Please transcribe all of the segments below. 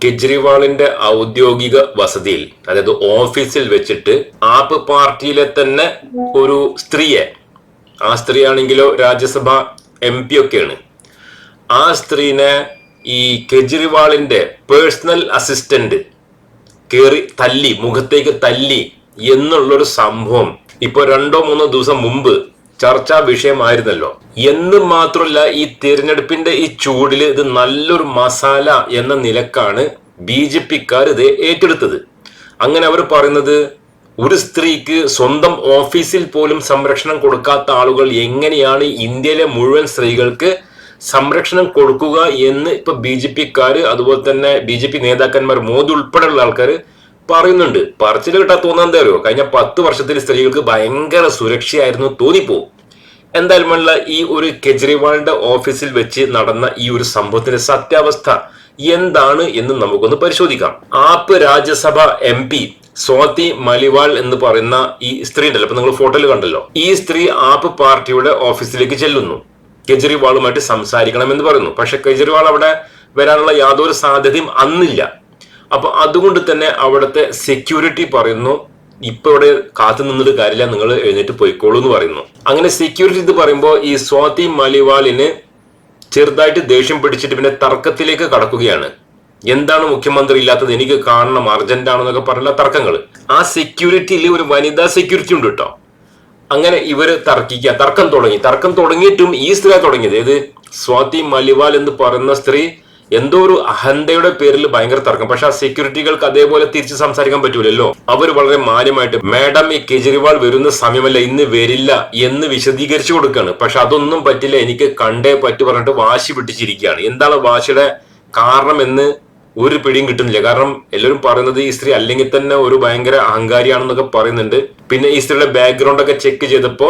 കെജ്രിവാളിന്റെ ഔദ്യോഗിക വസതിയിൽ അതായത് ഓഫീസിൽ വെച്ചിട്ട് ആപ്പ് പാർട്ടിയിലെ തന്നെ ഒരു സ്ത്രീയെ ആ സ്ത്രീ ആണെങ്കിലോ രാജ്യസഭ എം പി ഒക്കെയാണ് ആ സ്ത്രീനെ ഈ കെജ്രിവാളിന്റെ പേഴ്സണൽ അസിസ്റ്റന്റ് കേറി തല്ലി മുഖത്തേക്ക് തല്ലി എന്നുള്ളൊരു സംഭവം ഇപ്പൊ രണ്ടോ മൂന്നോ ദിവസം മുമ്പ് ചർച്ചാ വിഷയമായിരുന്നല്ലോ. എന്ന് മാത്രമല്ല ഈ തിരഞ്ഞെടുപ്പിന്റെ ഈ ചൂടിൽ ഇത് നല്ലൊരു മസാല എന്ന നിലക്കാണ് ബി ജെ പിക്കാർ ഇത് ഏറ്റെടുത്തത്. അങ്ങനെ അവർ പറയുന്നത് ഒരു സ്ത്രീക്ക് സ്വന്തം ഓഫീസിൽ പോലും സംരക്ഷണം കൊടുക്കാത്ത ആളുകൾ എങ്ങനെയാണ് ഇന്ത്യയിലെ മുഴുവൻ സ്ത്രീകൾക്ക് സംരക്ഷണം കൊടുക്കുക എന്ന് ഇപ്പൊ ബി ജെ പിക്കാർ അതുപോലെ തന്നെ ബി ജെ പി നേതാക്കന്മാർ മോദി ഉൾപ്പെടെയുള്ള ആൾക്കാർ പറയുന്നുണ്ട്. പറച്ചിൽ കിട്ടാൻ തോന്നാൻ തരുമോ കഴിഞ്ഞ പത്ത് വർഷത്തിൽ സ്ത്രീകൾക്ക് ഭയങ്കര സുരക്ഷയായിരുന്നു തോന്നിപ്പോവും എന്തായാലും വേണ്ട ഈ ഒരു കെജ്രിവാളിന്റെ ഓഫീസിൽ വെച്ച് നടന്ന ഈ ഒരു സംഭവത്തിന്റെ സത്യാവസ്ഥ എന്താണ് എന്ന് നമുക്കൊന്ന് പരിശോധിക്കാം. App Rajya Sabha M P Swati Maliwal എന്ന് പറയുന്ന ഈ സ്ത്രീ ഉണ്ടല്ലോ അപ്പൊ നിങ്ങൾ ഫോട്ടോയിൽ കണ്ടല്ലോ. ഈ സ്ത്രീ ആപ്പ് പാർട്ടിയുടെ ഓഫീസിലേക്ക് ചെല്ലുന്നു. കെജ്രിവാളുമായിട്ട് സംസാരിക്കണം എന്ന് പറയുന്നു. പക്ഷെ കെജ്രിവാൾ അവിടെ വരാനുള്ള യാതൊരു സാധ്യതയും അന്നില്ല. അപ്പൊ അതുകൊണ്ട് തന്നെ അവിടുത്തെ സെക്യൂരിറ്റി പറയുന്നു. ഇപ്പൊ ഇവിടെ കാത്തു നിന്നിട്ട് കാര്യമില്ല നിങ്ങൾ എഴുന്നേറ്റ് പോയിക്കോളൂ എന്ന് പറയുന്നു. അങ്ങനെ സെക്യൂരിറ്റി ഇത് പറയുമ്പോൾ ഈ സ്വാതി മലിവാളിന് ചെറുതായിട്ട് ദേഷ്യം പിടിച്ചിട്ട് പിന്നെ തർക്കത്തിലേക്ക് കടക്കുകയാണ്. എന്താണ് മുഖ്യമന്ത്രി ഇല്ലാത്തത്? എനിക്ക് കാണണം അർജന്റ് ആണെന്നൊക്കെ പറഞ്ഞുള്ള തർക്കങ്ങൾ. ആ സെക്യൂരിറ്റിയിൽ ഒരു വനിതാ സെക്യൂരിറ്റി ഉണ്ട് കേട്ടോ. അങ്ങനെ ഇവർ തർക്കിക്കുക തർക്കം തുടങ്ങി. തർക്കം തുടങ്ങിയിട്ടും ഈ സ്ത്രീ തുടങ്ങിയത് ഏത്? സ്വാതി മലിവാൽ എന്ന് പറയുന്ന സ്ത്രീ എന്തോ ഒരു അഹന്തയുടെ പേരിൽ ഭയങ്കര തർക്കം. പക്ഷെ ആ സെക്യൂരിറ്റികൾക്ക് അതേപോലെ തിരിച്ച് സംസാരിക്കാൻ പറ്റൂലല്ലോ. അവർ വളരെ മാന്യമായിട്ട് മാഡം ഈ കെജ്രിവാൾ വരുന്ന സമയമല്ല ഇന്ന് വരില്ല എന്ന് വിശദീകരിച്ചു കൊടുക്കുകയാണ് പക്ഷെ അതൊന്നും പറ്റില്ല. എനിക്ക് കണ്ടേ പറ്റു പറഞ്ഞിട്ട് വാശി പിടിച്ചിരിക്കുകയാണ്. എന്താണ് വാശിയുടെ കാരണം എന്ന് ഒരു പിടിയും കിട്ടുന്നില്ല. കാരണം എല്ലാവരും പറയുന്നത് ഈ സ്ത്രീ അല്ലെങ്കിൽ തന്നെ ഒരു ഭയങ്കര അഹങ്കാരിയാണെന്നൊക്കെ പറയുന്നുണ്ട്. പിന്നെ ഈ സ്ത്രീയുടെ ബാക്ക്ഗ്രൗണ്ട് ഒക്കെ ചെക്ക് ചെയ്തപ്പോ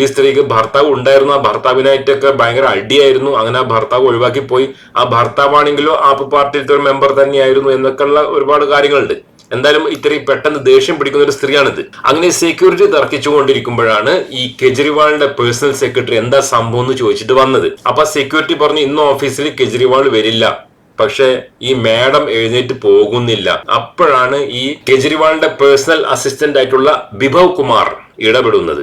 ഈ സ്ത്രീക്ക് ഭർത്താവ് ഉണ്ടായിരുന്നു ആ ഭർത്താവിനായിട്ടൊക്കെ ഭയങ്കര അടിയായിരുന്നു. അങ്ങനെ ആ ഭർത്താവ് ഒഴിവാക്കി പോയി ആ ഭർത്താവാണെങ്കിലോ ആപ്പ് പാർട്ടിയിലത്തെ ഒരു മെമ്പർ തന്നെയായിരുന്നു എന്നൊക്കെയുള്ള ഒരുപാട് കാര്യങ്ങളുണ്ട്. എന്തായാലും ഇത്രയും പെട്ടെന്ന് ദേഷ്യം പിടിക്കുന്ന ഒരു സ്ത്രീയാണിത്. അങ്ങനെ സെക്യൂരിറ്റി തർക്കിച്ചുകൊണ്ടിരിക്കുമ്പോഴാണ് ഈ കെജ്രിവാളിന്റെ പേഴ്സണൽ സെക്രട്ടറി എന്താ സംഭവം എന്ന് ചോദിച്ചിട്ട് വന്നത്. അപ്പൊ സെക്യൂരിറ്റി പറഞ്ഞു ഇന്ന് ഓഫീസിൽ കെജ്രിവാൾ വരില്ല. പക്ഷെ ഈ മാഡം എഴുന്നേറ്റ് പോകുന്നില്ല. അപ്പോഴാണ് ഈ കെജ്രിവാളിന്റെ പേഴ്സണൽ അസിസ്റ്റന്റ് ആയിട്ടുള്ള ബിഭവ് കുമാർ ഇടപെടുന്നത്.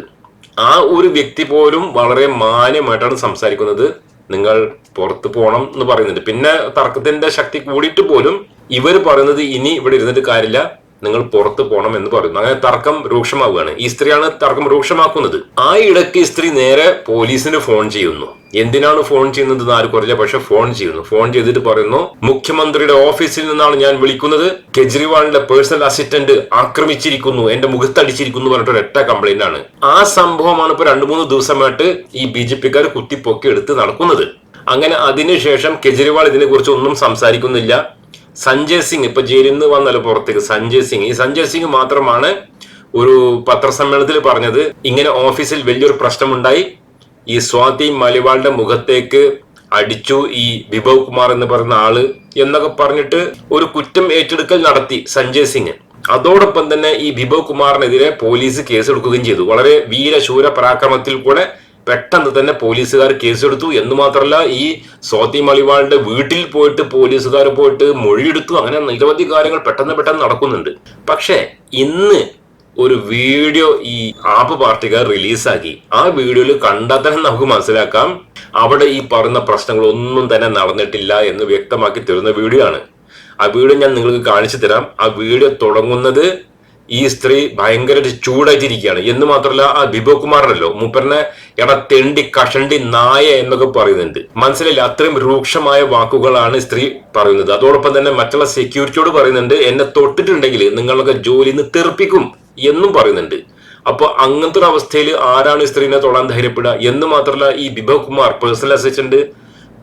ആ ഒരു വ്യക്തി പോലും വളരെ മാന്യമായിട്ടാണ് സംസാരിക്കുന്നത്. നിങ്ങൾ പുറത്ത് പോകണം എന്ന് പറയുന്നുണ്ട്. പിന്നെ തർക്കത്തിന്റെ ശക്തി കൂടിയിട്ട് പോലും ഇവർ പറയുന്നത് ഇനി ഇവിടെ ഇരുന്നിട്ട് കാര്യമില്ല. നിങ്ങൾ പുറത്ത് പോകണം എന്ന് പറയുന്നു. അങ്ങനെ തർക്കം രൂക്ഷമാവുകയാണ്. ഈ സ്ത്രീയാണ് തർക്കം രൂക്ഷമാക്കുന്നത്. ആ ഇടയ്ക്ക് സ്ത്രീ നേരെ പോലീസിന് ഫോൺ ചെയ്യുന്നു. എന്തിനാണ് ഫോൺ ചെയ്യുന്നത് എന്ന് ആർക്കും അറിയില്ല. പക്ഷെ ഫോൺ ചെയ്യുന്നു. ഫോൺ ചെയ്തിട്ട് പറയുന്നു മുഖ്യമന്ത്രിയുടെ ഓഫീസിൽ നിന്നാണ് ഞാൻ വിളിക്കുന്നത്. കെജ്രിവാളിന്റെ പേഴ്സണൽ അസിസ്റ്റന്റ് ആക്രമിച്ചിരിക്കുന്നു. എന്റെ മുഖത്തടിച്ചിരിക്കുന്നു പറഞ്ഞിട്ട് ഒരൊറ്റ കംപ്ലൈന്റ് ആണ്. ആ സംഭവമാണ് ഇപ്പൊ രണ്ടു മൂന്ന് ദിവസമായിട്ട് ഈ ബി ജെ പിക്കാർ കുത്തിപ്പൊക്കി എടുത്ത് നടക്കുന്നത്. അങ്ങനെ അതിനുശേഷം കെജ്രിവാൾ ഇതിനെക്കുറിച്ച് ഒന്നും സംസാരിക്കുന്നില്ല. സഞ്ജയ് സിംഗ് ഇപ്പൊ ജയിലിൽ നിന്ന് വന്നല്ലോ പുറത്തേക്ക് സഞ്ജയ് സിംഗ്. ഈ സഞ്ജയ് സിംഗ് മാത്രമാണ് ഒരു പത്രസമ്മേളനത്തിൽ പറഞ്ഞത്. ഇങ്ങനെ ഓഫീസിൽ വലിയൊരു പ്രശ്നമുണ്ടായി. ഈ സ്വാതി മലിവാളിന്റെ മുഖത്തേക്ക് അടിച്ചു ഈ വിഭവ് കുമാർ എന്ന് പറയുന്ന ആൾ എന്നൊക്കെ പറഞ്ഞിട്ട് ഒരു കുറ്റം ഏറ്റെടുക്കൽ നടത്തി സഞ്ജയ് സിംഗ്. അതോടൊപ്പം തന്നെ ഈ വിഭവ് കുമാറിനെതിരെ പോലീസ് കേസെടുക്കുകയും ചെയ്തു. വളരെ വീരശൂര പരാക്രമത്തിൽ കൂടെ പെട്ടെന്ന് തന്നെ പോലീസുകാർ കേസെടുത്തു. എന്ന് മാത്രമല്ല ഈ സ്വാതി മളിവാളിന്റെ വീട്ടിൽ പോയിട്ട് പോലീസുകാർ പോയിട്ട് മൊഴിയെടുത്തു. അങ്ങനെ നിരവധി കാര്യങ്ങൾ പെട്ടെന്ന് പെട്ടെന്ന് നടക്കുന്നുണ്ട്. പക്ഷേ ഇന്ന് ഒരു വീഡിയോ ഈ ആപ്പ് പാർട്ടിക്കാർ റിലീസാക്കി. ആ വീഡിയോയിൽ കണ്ടാൽ തന്നെ നമുക്ക് മനസ്സിലാക്കാം അവിടെ ഈ പറയുന്ന പ്രശ്നങ്ങൾ ഒന്നും തന്നെ നടന്നിട്ടില്ല എന്ന് വ്യക്തമാക്കി തരുന്ന വീഡിയോ ആണ് ആ വീഡിയോ ഞാൻ നിങ്ങൾക്ക് കാണിച്ചു തരാം. ആ വീഡിയോ തുടങ്ങുന്നത് ഈ സ്ത്രീ ഭയങ്കര ചൂടായിട്ടിരിക്കുകയാണ്. എന്ന് മാത്രമല്ല ആ വിഭവ് കുമാറിനല്ലോ മൂപ്പറിനെ എടാ തെണ്ടി കഷണ്ടി നായ എന്നൊക്കെ പറയുന്നുണ്ട്. മനസ്സിലായില്ല? അത്രയും രൂക്ഷമായ വാക്കുകളാണ് സ്ത്രീ പറയുന്നത്. അതോടൊപ്പം തന്നെ മറ്റുള്ള സെക്യൂരിറ്റിയോട് പറയുന്നുണ്ട് എന്നെ തൊട്ടിട്ടുണ്ടെങ്കിൽ നിങ്ങളൊക്കെ ജോലിയിൽ നിന്ന് തെറിപ്പിക്കും എന്നും പറയുന്നുണ്ട്. അപ്പൊ അങ്ങനത്തെ ഒരു അവസ്ഥയിൽ ആരാണ് സ്ത്രീനെ തൊടാൻ ധൈര്യപ്പെടുക? എന്ന് മാത്രമല്ല ഈ ബിഭവ് കുമാർ പേഴ്സണൽ അസിസ്റ്റന്റ്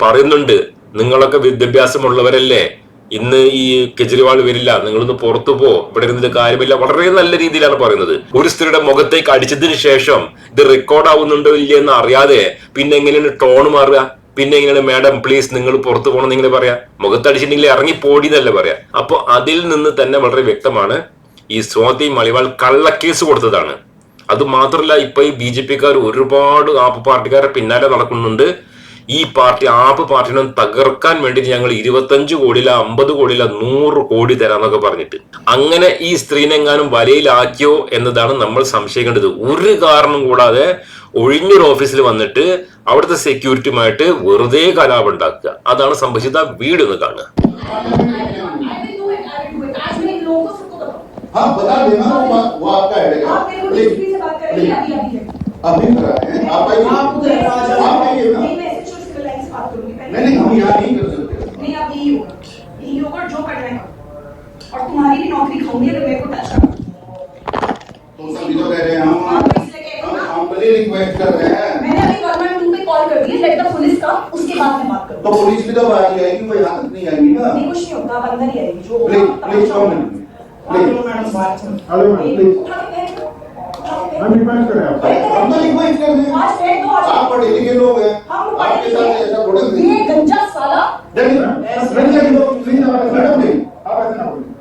പറയുന്നുണ്ട് നിങ്ങളൊക്കെ വിദ്യാഭ്യാസമുള്ളവരല്ലേ? ഇന്ന് ഈ കെജ്രിവാൾ വരില്ല നിങ്ങളൊന്ന് പുറത്തു പോ ഇവിടെ ഇരുന്നിട്ട് കാര്യമില്ല. വളരെ നല്ല രീതിയിലാണ് പറയുന്നത്. ഒരു സ്ത്രീയുടെ മുഖത്തേക്ക് അടിച്ചതിന് ശേഷം ഇത് റെക്കോർഡ് ആവുന്നുണ്ടോ ഇല്ല എന്ന് അറിയാതെ പിന്നെ എങ്ങനെയാണ് ടോൺ മാറുക? പിന്നെ എങ്ങനെയാണ് മാഡം പ്ലീസ് നിങ്ങൾ പുറത്തു പോകണം നിങ്ങൾ പറയാ. മുഖത്തടിച്ചിട്ടുണ്ടെങ്കിൽ ഇറങ്ങി പോടിയെന്നല്ല പറയാ. അപ്പൊ അതിൽ നിന്ന് തന്നെ വളരെ വ്യക്തമാണ് ഈ സ്വാതി മളിവാൾ കള്ളക്കേസ് കൊടുത്തതാണ്. അത് മാത്രമല്ല ഇപ്പൊ ഈ ബി ജെ പിക്കാർ ഒരുപാട് ആപ്പ് പാർട്ടിക്കാരെ പിന്നാലെ നടക്കുന്നുണ്ട്. ഈ പാർട്ടി ആപ്പ് പാർട്ടിനെ തകർക്കാൻ വേണ്ടി ഞങ്ങൾ ഇരുപത്തഞ്ച് കോടിയില അമ്പത് കോടിയില നൂറ് കോടി തരാന്നൊക്കെ പറഞ്ഞിട്ട് അങ്ങനെ ഈ സ്ത്രീനെങ്ങാനും വലയിലാക്കിയോ എന്നതാണ് നമ്മൾ സംശയിക്കേണ്ടത് ഒരു കാരണം കൂടാതെ ഒഴിഞ്ഞൊരു ഓഫീസിൽ വന്നിട്ട് അവിടുത്തെ സെക്യൂരിറ്റിയുമായിട്ട് വെറുതെ കലാപം ഉണ്ടാക്കുക അതാണ് സംഭവിച്ചത് ആ വീട് ഒന്ന് കാണുക हाँ बता देना वो वो आपका है आप मेरे को डीएसपी से बात करेंगे अभी अभी है अभी करा है आप आइए नौकरी खाऊँगी अगर मेरे को टच तो सभी तो कह रहे हैं हम हाँ, तो इसलिए कह रही हूँ हम ना। रिक्वेस्ट कर रहे हैं मैंने अभी गवर्नमेंट टू पे कॉल कर दी लेट द पुलिस का उसके बाद मैं बात करूँ तो पुलिस भी तो बाहर आएगी वो यहाँ तक नहीं आएगी ना नहीं कुछ नहीं होगा अंदर ही आएगी जो please please come. Please madam बात हेलो मैम, प्लीज़। हम। रिक्वेस्ट करें आपसे अरे, हम तो रिक्वेस्ट कर रहे हैं आज पैर दो आज आप पढ़े लिखे लोग हैं हम आपके साथ ऐसा भुड़क ये गंजा साला देखिए just because you are CCTV camera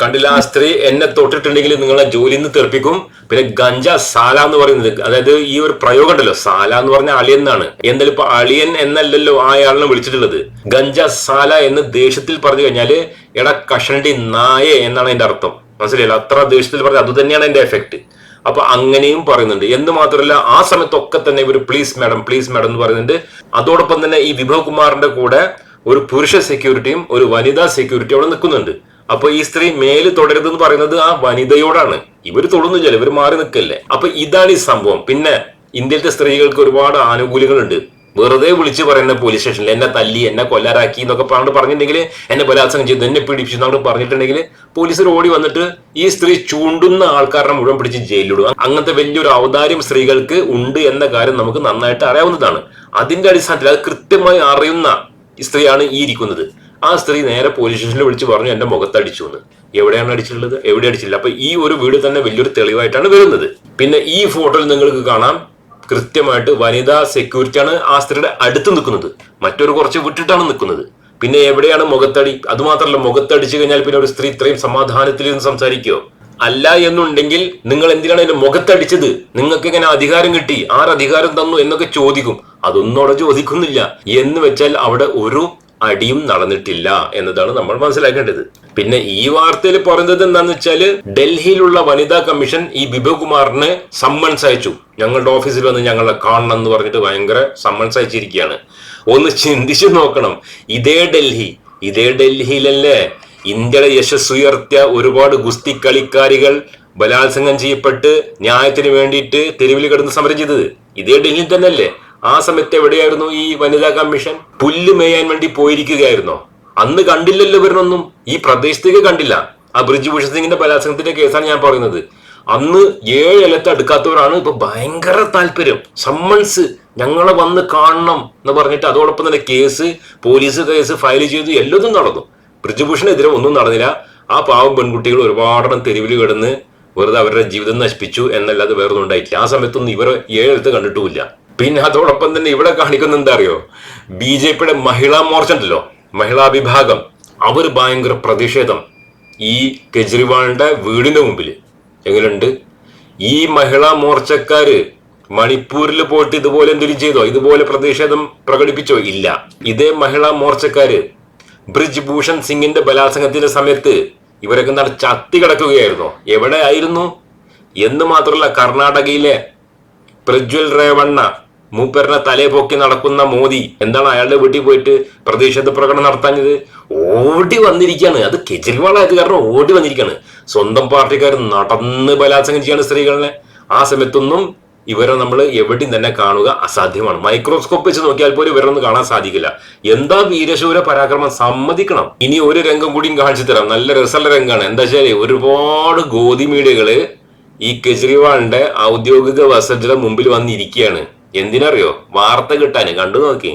കണ്ടില്ല ആ സ്ത്രീ എന്നെ തൊട്ടിട്ടുണ്ടെങ്കിൽ നിങ്ങളെ ജോലിയിൽ നിന്ന് തെറിപ്പിക്കും. പിന്നെ ഗഞ്ച സാല എന്ന് പറയുന്നത് അതായത് ഈ ഒരു പ്രയോഗം ഉണ്ടല്ലോ സാല എന്ന് പറഞ്ഞ അളിയൻ എന്നാണ്. എന്തായാലും ഇപ്പൊ അളിയൻ എന്നല്ലല്ലോ ആ ആളിനെ വിളിച്ചിട്ടുള്ളത്. ഗഞ്ച സാല എന്ന് ദേഷ്യത്തിൽ പറഞ്ഞു കഴിഞ്ഞാൽ എടാ കഷണടി നായ എന്നാണ് അതിന്റെ അർത്ഥം. മനസ്സിലായില്ല? അത്ര ദേഷ്യത്തിൽ പറഞ്ഞ അത് തന്നെയാണ് അതിന്റെ എഫക്ട് അപ്പൊ അങ്ങനെയും പറയുന്നുണ്ട്. എന്ന് മാത്രമല്ല ആ സമയത്തൊക്കെ തന്നെ ഇവർ പ്ലീസ് മാഡം പ്ലീസ് മാഡം എന്ന് പറയുന്നുണ്ട്. അതോടൊപ്പം തന്നെ ഈ വിഭവ് കുമാറിന്റെ കൂടെ ഒരു പുരുഷ സെക്യൂരിറ്റിയും ഒരു വനിതാ സെക്യൂരിറ്റി അവിടെ നിൽക്കുന്നുണ്ട്. അപ്പൊ ഈ സ്ത്രീ മേൽ തുടരുത് എന്ന് പറയുന്നത് ആ വനിതയോടാണ്. ഇവർ ചില ഇവർ മാറി നിൽക്കല്ലേ? അപ്പൊ ഇതാണ് ഈ സംഭവം. പിന്നെ ഇന്ത്യയിലത്തെ സ്ത്രീകൾക്ക് ഒരുപാട് ആനുകൂല്യങ്ങളുണ്ട്. വെറുതെ വിളിച്ച് പറയുന്ന പോലീസ് സ്റ്റേഷനിൽ എന്നെ തല്ലി എന്നെ കൊല്ലാരാക്കി എന്നൊക്കെ പറഞ്ഞിട്ട് പറഞ്ഞിട്ടുണ്ടെങ്കിൽ എന്നെ ബലാത്സംഗം ചെയ്തു എന്നെ പിടിപ്പിച്ചു എന്നോട് പറഞ്ഞിട്ടുണ്ടെങ്കിൽ പോലീസർ ഓടി വന്നിട്ട് ഈ സ്ത്രീ ചൂണ്ടുന്ന ആൾക്കാരെ മുഴുവൻ പിടിച്ച് ജയിലിടുക അങ്ങനത്തെ വലിയൊരു ഔദാര്യം സ്ത്രീകൾക്ക് ഉണ്ട് എന്ന കാര്യം നമുക്ക് നന്നായിട്ട് അറിയാവുന്നതാണ്. അതിന്റെ അടിസ്ഥാനത്തിൽ അത് കൃത്യമായി അറിയുന്ന സ്ത്രീയാണ് ഈ ഇരിക്കുന്നത്. ആ സ്ത്രീ നേരെ പോലീസ് സ്റ്റേഷനിൽ വിളിച്ച് പറഞ്ഞു എന്റെ മുഖത്തടിച്ചു എന്ന് എവിടെയാണ് അടിച്ചിട്ടുള്ളത്? എവിടെ അടിച്ചില്ല അപ്പൊ ഈ ഒരു വീട് തന്നെ വലിയൊരു തെളിവായിട്ടാണ് വരുന്നത്. പിന്നെ ഈ ഫോട്ടോയിൽ നിങ്ങൾക്ക് കാണാം കൃത്യമായിട്ട് വനിതാ സെക്യൂരിറ്റിയാണ് ആ സ്ത്രീയുടെ അടുത്ത് നിൽക്കുന്നത്. മറ്റൊരു കുറച്ച് വിട്ടിട്ടാണ് നിൽക്കുന്നത്. പിന്നെ എവിടെയാണ് മുഖത്തടി? അത് മാത്രമല്ല മുഖത്തടിച്ചു കഴിഞ്ഞാൽ പിന്നെ ഒരു സ്ത്രീ ഇത്രയും സമാധാനത്തിൽ ഇരുന്ന് സംസാരിക്കുമോ അല്ല എന്നുണ്ടെങ്കിൽ നിങ്ങൾ എന്തിനാണ് എന്റെ മുഖത്തടിച്ചത്? നിങ്ങൾക്ക് ഇങ്ങനെ അധികാരം കിട്ടി? ആർ അധികാരം തന്നു എന്നൊക്കെ ചോദിക്കും. അതൊന്നും അവിടെ ചോദിക്കുന്നില്ല. എന്ന് വെച്ചാൽ അവിടെ ഒരു അടിയും നടന്നിട്ടില്ല എന്നതാണ് നമ്മൾ മനസ്സിലാക്കേണ്ടത്. പിന്നെ ഈ വാർത്തയിൽ പറയുന്നത് എന്താണെന്ന് വെച്ചാൽ ഡൽഹിയിലുള്ള വനിതാ കമ്മീഷൻ ഈ ബിബകുമാറിന് സമ്മൺസ് അയച്ചു. ഞങ്ങളുടെ ഓഫീസിൽ വന്ന് ഞങ്ങളെ കാണണം എന്ന് പറഞ്ഞിട്ട് ഭയങ്കര സമ്മൺസ് അയച്ചിരിക്കുകയാണ്. ഒന്ന് ചിന്തിച്ചു നോക്കണം. ഇതേ ഡൽഹി ഇതേ ഡൽഹിയിലല്ലേ ഇന്ത്യയുടെ യശസ് ഉയർത്തിയ ഒരുപാട് ഗുസ്തി കളിക്കാരികൾ ബലാത്സംഗം ചെയ്യപ്പെട്ട് ന്യായത്തിന് വേണ്ടിയിട്ട് തെരുവിൽ കിടന്ന് സമരം ചെയ്തത്. ഇതേ ഡൽഹിയിൽ തന്നെയല്ലേ? ആ സമയത്ത് എവിടെയായിരുന്നു ഈ വനിതാ കമ്മീഷൻ? പുല്ല് മേയാൻ വേണ്ടി പോയിരിക്കുകയായിരുന്നോ? അന്ന് കണ്ടില്ലല്ലോ ഇവരൊന്നും. ഈ പ്രദേശത്തേക്ക് കണ്ടില്ല. ആ ബ്രിജ് ഭൂഷൺ സിംഗിന്റെ ബലാത്സംഗത്തിന്റെ കേസാണ് ഞാൻ പറയുന്നത്. അന്ന് ഏഴ് ഇലത്ത് അടുക്കാത്തവരാണ് ഇപ്പൊ ഭയങ്കര താല്പര്യം. സമ്മൺസ് ഞങ്ങളെ വന്ന് കാണണം എന്ന് പറഞ്ഞിട്ട് അതോടൊപ്പം തന്നെ കേസ് പോലീസ് കേസ് ഫയൽ ചെയ്തു എല്ലതും നടന്നു. ബ്രിജഭൂഷണെതിരെ ഒന്നും നടന്നില്ല. ആ പാവം പെൺകുട്ടികൾ ഒരുപാടെണ്ണം തെരുവിൽ കിടന്ന് വെറുതെ അവരുടെ ജീവിതം നശിപ്പിച്ചു എന്നല്ലാതെ വേറൊന്നും ഉണ്ടായിട്ടില്ല. ആ സമയത്തൊന്നും ഇവരെ ഏഴെടുത്ത് കണ്ടിട്ടുമില്ല. പിന്നെ അതോടൊപ്പം തന്നെ ഇവിടെ കാണിക്കുന്ന എന്താ അറിയോ? ബി ജെ പിയുടെ മഹിളാ മോർച്ച ഉണ്ടല്ലോ മഹിളാ വിഭാഗം. അവർ ഭയങ്കര പ്രതിഷേധം. ഈ കെജ്രിവാളിന്റെ വീടിന്റെ മുമ്പിൽ എങ്ങനെയുണ്ട്? ഈ മഹിളാ മോർച്ചക്കാര് മണിപ്പൂരിൽ പോയിട്ട് ഇതുപോലെ എന്തെങ്കിലും ചെയ്തോ? ഇതുപോലെ പ്രതിഷേധം പ്രകടിപ്പിച്ചോ? ഇല്ല. ഇതേ മഹിളാ മോർച്ചക്കാര് ബ്രിജ് ഭൂഷൺ സിംഗിന്റെ ബലാത്സംഗത്തിന്റെ സമയത്ത് ഇവരൊക്കെ നട ചത്തി കിടക്കുകയായിരുന്നു. എവിടെ ആയിരുന്നു? എന്ന് മാത്രമല്ല കർണാടകയിലെ പ്രജ്വൽ റേവണ്ണ മൂപ്പറിനെ തലേ പൊക്കി നടക്കുന്ന മോദി എന്താണ് അയാളുടെ വീട്ടിൽ പോയിട്ട് പ്രതിഷേധ പ്രകടനം നടത്താഞ്ഞത്? ഓടി വന്നിരിക്കുകയാണ്. അത് കെജ്രിവാളായത് കാരണം ഓടി വന്നിരിക്കുകയാണ്. സ്വന്തം പാർട്ടിക്കാർ നടന്ന് ബലാത്സംഗം ചെയ്യാണ് സ്ത്രീകളെ. ആ സമയത്തൊന്നും ഇവരെ നമ്മൾ എവിടെയും തന്നെ കാണുക അസാധ്യമാണ്. മൈക്രോസ്കോപ്പ് വെച്ച് നോക്കിയാൽ പോലും ഇവരൊന്നും കാണാൻ സാധിക്കില്ല. എന്താ വീരശൂര പരാക്രമം സമ്മതിക്കണം. ഇനി ഒരു രംഗം കൂടിയും കാണിച്ചു തരാം. നല്ല രസമുള്ള രംഗമാണ്. എന്താ വെച്ചാൽ ഒരുപാട് ഗോതി മീഡിയകൾ ഈ കെജ്രിവാളിന്റെ ഔദ്യോഗിക വസതിയുടെ മുമ്പിൽ വന്നിരിക്കുകയാണ്. എന്തിനറിയോ? വാർത്ത കിട്ടാന്. കണ്ടു നോക്കി.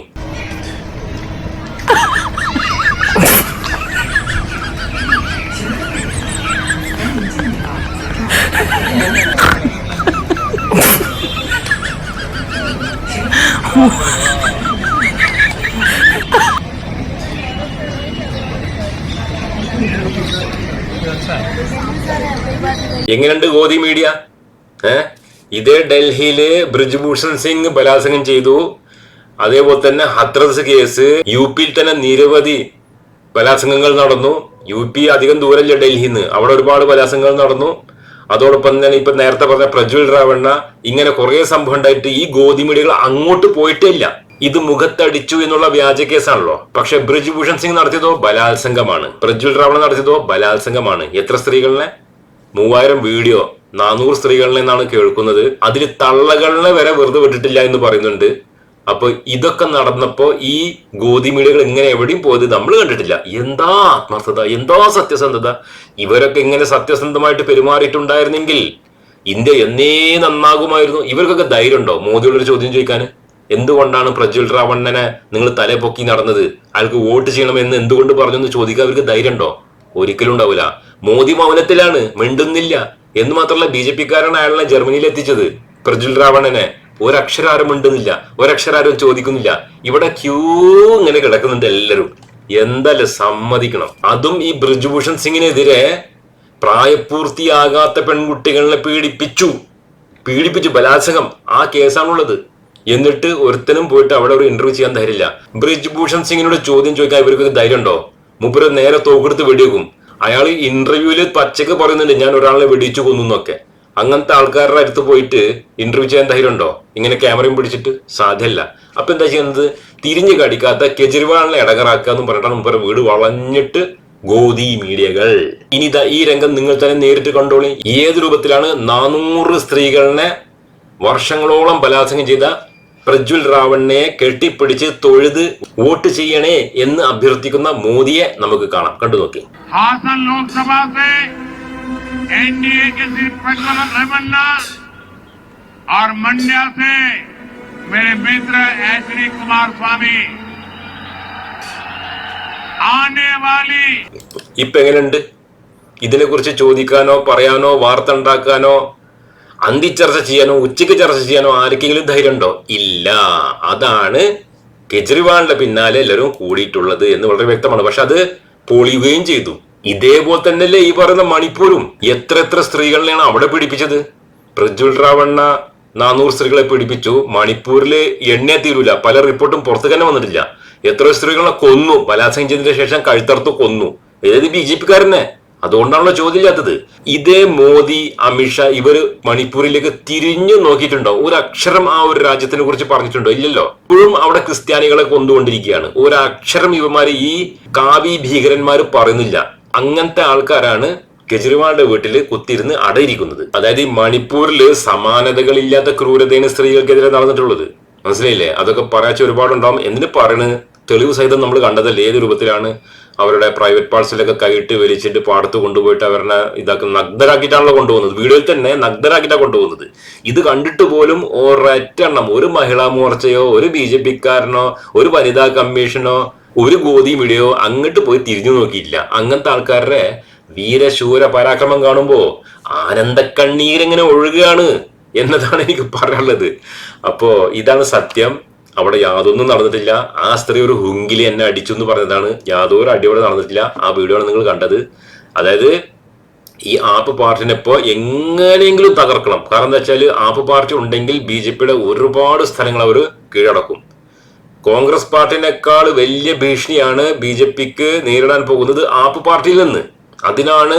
എങ്ങനെയുണ്ട് ഗോതി മീഡിയ? ഏ? ഇത് ഡൽഹിയിൽ ബ്രിജ്ഭൂഷൺ സിംഗ് ബലാത്സംഗം ചെയ്തു. അതേപോലെ തന്നെ ഹത്രസ് കേസ് യു പിയിൽ തന്നെ നിരവധി ബലാത്സംഗങ്ങൾ നടന്നു. യു പി അധികം ദൂരമില്ല ഡൽഹിന്ന്. അവിടെ ഒരുപാട് ബലാത്സംഗങ്ങൾ നടന്നു. അതോടൊപ്പം തന്നെ ഇപ്പൊ നേരത്തെ പറഞ്ഞ പ്രജ്വൽ റാവണ്ണ ഇങ്ങനെ കുറെ സംഭവം ഉണ്ടായിട്ട് ഈ ഗോതിമീഡിയകൾ അങ്ങോട്ട് പോയിട്ടില്ല ഇത് മുഖത്തടിച്ചു എന്നുള്ള വ്യാജ കേസാണല്ലോ. പക്ഷെ ബ്രിജ് ബ്രിജ്ഭൂഷൺ സിംഗ് നടത്തിയതോ ബലാത്സംഗമാണ്. പ്രജ്വൽ റാവണ നടത്തിയതോ ബലാത്സംഗമാണ്. എത്ര സ്ത്രീകളിനെ? മൂവായിരം വീഡിയോ. നാനൂറ് സ്ത്രീകളിൽ നിന്നാണ് കേൾക്കുന്നത്. അതിൽ തള്ളകളിനെ വരെ വെറുതെ വിട്ടിട്ടില്ല എന്ന് പറയുന്നുണ്ട്. അപ്പൊ ഇതൊക്കെ നടന്നപ്പോ ഈ ഗോതിമീടുകൾ ഇങ്ങനെ എവിടെയും പോയത് നമ്മൾ കണ്ടിട്ടില്ല. എന്താ ആത്മാർത്ഥത? എന്താ സത്യസന്ധത? ഇവരൊക്കെ ഇങ്ങനെ സത്യസന്ധമായിട്ട് പെരുമാറിയിട്ടുണ്ടായിരുന്നെങ്കിൽ ഇന്ത്യ എന്നേ നന്നാകുമായിരുന്നു. ഇവർക്കൊക്കെ ധൈര്യം ഉണ്ടോ മോദിയോടൊരു ചോദ്യം ചോദിക്കാൻ എന്തുകൊണ്ടാണ് പ്രജ്വൽ റാവണ്ണനെ നിങ്ങൾ തലേ പൊക്കി നടന്നത്? അയാൾക്ക് വോട്ട് ചെയ്യണമെന്ന് എന്തുകൊണ്ട് പറഞ്ഞു എന്ന് ചോദിക്കാൻ അവർക്ക് ധൈര്യം ഉണ്ടോ ഒരിക്കലും ഉണ്ടാവില്ല മോദി മൗനത്തിലാണ് മിണ്ടുന്നില്ല. എന്ന് മാത്രമല്ല ബി ജെ പിക്കാരാണ് അയാളെ ജർമ്മനിയിൽ എത്തിച്ചത് പ്രജ്വൽ റാവണനെ ഒരക്ഷരാരും ഉണ്ടെന്നില്ല ഒരക്ഷരാരും ചോദിക്കുന്നില്ല. ഇവിടെ ക്യൂ ഇങ്ങനെ കിടക്കുന്നുണ്ട് എല്ലാവരും. എന്തായാലും സമ്മതിക്കണം. അതും ഈ ബ്രിജ്ഭൂഷൺ സിംഗിനെതിരെ പ്രായപൂർത്തിയാകാത്ത പെൺകുട്ടികളെ പീഡിപ്പിച്ചു. പീഡിപ്പിച്ചു ബലാത്സംഗം. ആ കേസാണുള്ളത്. എന്നിട്ട് ഒരുത്തനും പോയിട്ട് അവിടെ ഒരു ഇന്റർവ്യൂ ചെയ്യാൻ ധൈര്യമില്ല. ബ്രിജ്ഭൂഷൺ സിംഗിനോട് ചോദ്യം ചോദിക്കാൻ ഇവർക്ക് ധൈര്യം ഉണ്ടോ മൂപ്പര് നേരെ തോക്കെടുത്ത് വെടിവെക്കും. അയാൾ ഇന്റർവ്യൂവിൽ പച്ചക്ക് പറയുന്നുണ്ട് ഞാൻ ഒരാളെ വെടിച്ചു കൊന്നു എന്നൊക്കെ. അങ്ങനത്തെ ആൾക്കാരുടെ അടുത്ത് പോയിട്ട് ഇന്റർവ്യൂ ചെയ്യാൻ ധൈര്യമുണ്ടോ ഇങ്ങനെ ക്യാമറയും പിടിച്ചിട്ട്? സാധ്യല്ല. അപ്പൊ എന്താ ചെയ്യുന്നത്? തിരിഞ്ഞു കടിക്കാത്ത കെജ്രിവാളിനെ ഇടകറാക്കുക എന്ന് പറഞ്ഞിട്ടാണ് മുമ്പ് വീട് വളഞ്ഞിട്ട് ഗോതി മീഡിയകൾ. ഇനി ഈ രംഗം നിങ്ങൾ തന്നെ നേരിട്ട് കണ്ടോളി. ഏത് രൂപത്തിലാണ് നാനൂറ് സ്ത്രീകളെ വർഷങ്ങളോളം ബലാത്സംഗം ചെയ്ത പ്രജ്വൽ റാവണനെ കെട്ടിപ്പിടിച്ച് തൊഴുത് വോട്ട് ചെയ്യണേ എന്ന് അഭ്യർത്ഥിക്കുന്ന മോദിയെ നമുക്ക് കാണാം. കണ്ടു നോക്കി. ഹാസൻ ലോക്സഭാ एनडीए के श्री प्रज्वल रेवन्ना और मंड्या से मेरे मित्र एच डी कुमार स्वामी आने वाली ഇപ്പൊ എങ്ങനെയുണ്ട് ഇതിനെക്കുറിച്ച് ചോദിക്കാനോ പറയാനോ വാർത്ത ഉണ്ടാക്കാനോ അന്തി ചർച്ച ചെയ്യാനോ ഉച്ചയ്ക്ക് ചർച്ച ചെയ്യാനോ ആർക്കെങ്കിലും ധൈര്യം ഉണ്ടോ ഇല്ല അതാണ് കെജ്രിവാളിന്റെ പിന്നാലെ എല്ലാവരും കൂടിയിട്ടുള്ളത് എന്ന് വളരെ വ്യക്തമാണ് പക്ഷെ അത് പൊളിയുകയും ചെയ്തു ഇതേപോലെ തന്നെയല്ലേ ഈ പറയുന്ന മണിപ്പൂരും? എത്ര എത്ര സ്ത്രീകളെയാണ് അവിടെ പീഡിപ്പിച്ചത്? പ്രജ്വൽ റാവണ്ണ നാനൂറ് സ്ത്രീകളെ പിടിപ്പിച്ചു മണിപ്പൂരിൽ എണ്ണേ തീരൂല. പല റിപ്പോർട്ടും പുറത്തു തന്നെ വന്നിട്ടില്ല. എത്ര സ്ത്രീകളെ കൊന്നു. ബലാത്സംഗം ചെയ്തതിനു ശേഷം കഴുത്തറുത്ത് കൊന്നു. ഏത് ബി ജെ പിക്കാരനെ? അതുകൊണ്ടാണല്ലോ ചോദ്യം ഇല്ലാത്തത് ഇതേ മോദി അമിത്ഷാ ഇവർ മണിപ്പൂരിലേക്ക് തിരിഞ്ഞു നോക്കിയിട്ടുണ്ടോ? ഒരു അക്ഷരം ആ ഒരു രാജ്യത്തിനെ കുറിച്ച് പറഞ്ഞിട്ടുണ്ടോ? ഇല്ലല്ലോ. ഇപ്പോഴും അവിടെ ക്രിസ്ത്യാനികളെ കൊന്നുകൊണ്ടിരിക്കുകയാണ്. ഒരു അക്ഷരം ഇവന്മാര് ഈ കാവി ഭീകരന്മാർ പറയുന്നില്ല. അങ്ങനത്തെ ആൾക്കാരാണ് കെജ്രിവാളിന്റെ വീട്ടിൽ കുത്തിയിരുന്ന് അടയിരിക്കുന്നത്. അതായത് ഈ മണിപ്പൂരിൽ സമാനതകളില്ലാത്ത ക്രൂരതയാണ് സ്ത്രീകൾക്കെതിരെ നടന്നിട്ടുള്ളത്. മനസ്സിലായില്ലേ? അതൊക്കെ പറയാച്ച ഒരുപാടുണ്ടാവും. എന്തിനു പറയണ്? തെളിവ് സഹിതം നമ്മൾ കണ്ടതല്ലേ? ഏത് രൂപത്തിലാണ് അവരുടെ പ്രൈവറ്റ് പാർട്സിലൊക്കെ കൈയിട്ട് വലിച്ചിട്ട് പാടത്ത് കൊണ്ടുപോയിട്ട് അവരുടെ ഇതാക്കി നഗ്നരാക്കിയിട്ടാണല്ലോ കൊണ്ടുപോകുന്നത്. വീഡിയോയിൽ തന്നെ നഗ്നരാക്കിയിട്ടാണ് കൊണ്ടുപോകുന്നത്. ഇത് കണ്ടിട്ട് പോലും ഒരൊറ്റെണ്ണം ഒരു മഹിളാ മോർച്ചയോ ഒരു ബി ജെ പിക്കാരനോ ഒരു വനിതാ കമ്മീഷനോ ഒരു ഗോതി മീഡിയോ അങ്ങോട്ട് പോയി തിരിഞ്ഞു നോക്കിയില്ല അങ്ങനത്തെ ആൾക്കാരുടെ വീരശൂര പരാക്രമം കാണുമ്പോ ആനന്ദക്കണ്ണീരിങ്ങനെ ഒഴുകുകയാണ് എന്നതാണ് എനിക്ക് പറയാനുള്ളത്. അപ്പോ ഇതാണ് സത്യം. അവിടെ യാതൊന്നും നടന്നിട്ടില്ല. ആ സ്ത്രീ ഒരു ഹുങ്കിലി എന്നെ അടിച്ചു എന്ന് പറഞ്ഞതാണ്. യാതൊരു അടിയോടെ നടന്നിട്ടില്ല. ആ വീഡിയോ ആണ് നിങ്ങൾ കണ്ടത്. അതായത് ഈ ആപ്പ് പാർട്ടിനെ ഇപ്പോ എങ്ങനെയെങ്കിലും തകർക്കണം. കാരണം എന്താ വെച്ചാൽ ആപ്പ് പാർട്ടി ഉണ്ടെങ്കിൽ ബി ജെ പിയുടെ ഒരുപാട് സ്ഥലങ്ങൾ അവർ കീഴടക്കും. കോൺഗ്രസ് പാർട്ടിനേക്കാൾ വലിയ ഭീഷണിയാണ് ബി ജെ പിക്ക് നേരിടാൻ പോകുന്നത് ആപ്പ് പാർട്ടിയിൽ നിന്ന്. അതിനാണ്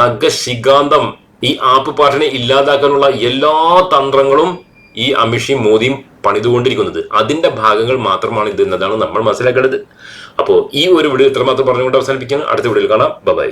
നഗശികാന്തം ഈ ആപ്പ് പാർട്ടിനെ ഇല്ലാതാക്കാനുള്ള എല്ലാ തന്ത്രങ്ങളും ഈ അമിഷി മോദിയും പണിതുകൊണ്ടിരിക്കുന്നത്. അതിന്റെ ഭാഗങ്ങൾ മാത്രമാണ് ഇത് എന്നതാണ് നമ്മൾ മനസ്സിലാക്കേണ്ടത്. അപ്പോൾ ഈ ഒരു വീഡിയോ ഇത്രമാത്രം പറഞ്ഞുകൊണ്ട് അവസാനിപ്പിക്കുകയാണ്. അടുത്ത വീഡിയോയിൽ കാണാം. ബൈ